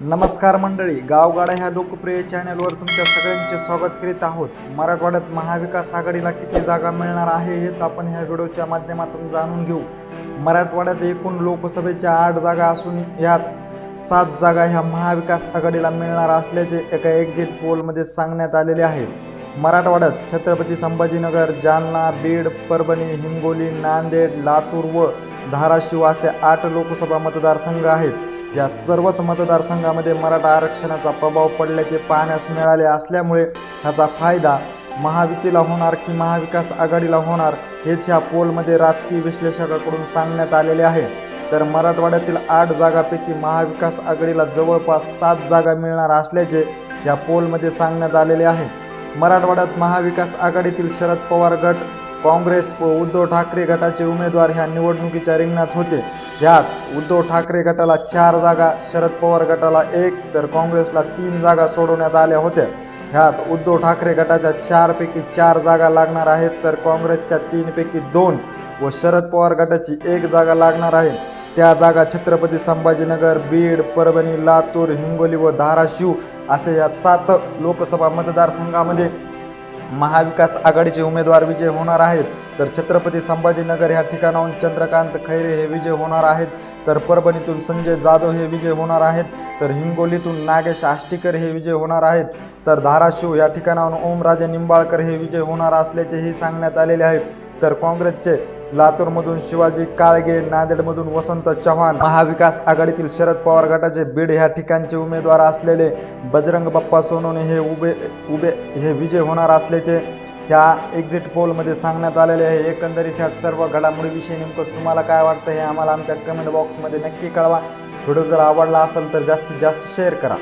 नमस्कार मंडळी गावगाडा ह्या लोकप्रिय चॅनलवर तुमच्या सगळ्यांचे स्वागत करीत आहोत. मराठवाड्यात महाविकास आघाडीला किती जागा मिळणार आहे हेच आपण ह्या व्हिडिओच्या माध्यमातून जाणून घेऊ. मराठवाड्यात एकूण लोकसभेच्या आठ जागा असून यात सात जागा ह्या महाविकास आघाडीला मिळणार असल्याचे एका एक्झिट पोलमध्ये सांगण्यात आलेले आहे. मराठवाड्यात छत्रपती संभाजीनगर जालना बीड परभणी हिंगोली नांदेड लातूर व धाराशिव असे आठ लोकसभा मतदारसंघ आहेत. या सर्वच मतदारसंघामध्ये मराठा आरक्षणाचा प्रभाव पडल्याचे पाहण्यास मिळाले असल्यामुळे ह्याचा फायदा महायुतीला होणार की महाविकास आघाडीला होणार हेच ह्या पोलमध्ये राजकीय विश्लेषकाकडून सांगण्यात आलेले आहे. तर मराठवाड्यातील आठ जागापैकी महाविकास आघाडीला जवळपास सात जागा मिळणार असल्याचे या पोलमध्ये सांगण्यात आलेले आहे. मराठवाड्यात महाविकास आघाडीतील शरद पवार गट काँग्रेस व उद्धव ठाकरे गटाचे उमेदवार ह्या निवडणुकीच्या रिंगणात होते. ह्यात उद्धव ठाकरे गटाला चार जागा शरद पवार गटाला एक तर काँग्रेसला तीन जागा सोडवण्यात आल्या होत्या. ह्यात उद्धव ठाकरे गटाच्या चारपैकी चार जागा लागणार आहेत तर काँग्रेसच्या तीनपैकी दोन व शरद पवार गटाची एक जागा लागणार आहे. त्या जागा छत्रपती संभाजीनगर बीड परभणी लातूर हिंगोली व धाराशिव असे या सात लोकसभा मतदारसंघामध्ये महाविकास आघाडीचे उमेदवार विजय होणार आहेत. तर छत्रपती संभाजीनगर ह्या ठिकाणाहून चंद्रकांत खैरे हे विजय होणार आहेत. तर परभणीतून संजय जाधव हे विजय होणार आहेत. तर हिंगोलीतून नागेश आष्टीकर हे विजय होणार आहेत. तर धाराशिव या ठिकाणाहून ओमराजे निंबाळकर हे विजय होणार असल्याचेही सांगण्यात आलेले आहे तर काँग्रेसचे लातूरमधून शिवाजी काळगे नांदेडमधून वसंत चव्हाण महाविकास आघाडीतील शरद पवार गटाचे बीड ह्या ठिकाणचे उमेदवार असलेले बजरंग बाप्पा सोनोने हे उभे उभे हे विजय होणार असल्याचे ह्या एक्झिट पोलमध्ये सांगण्यात आलेले आहे. एकंदरीत ह्या सर्व घडामोडीविषयी नेमकं तुम्हाला काय वाटतं हे आम्हाला आमच्या कमेंट बॉक्समध्ये नक्की कळवा. व्हिडिओ जर आवडला असेल तर जास्तीत जास्त शेअर करा.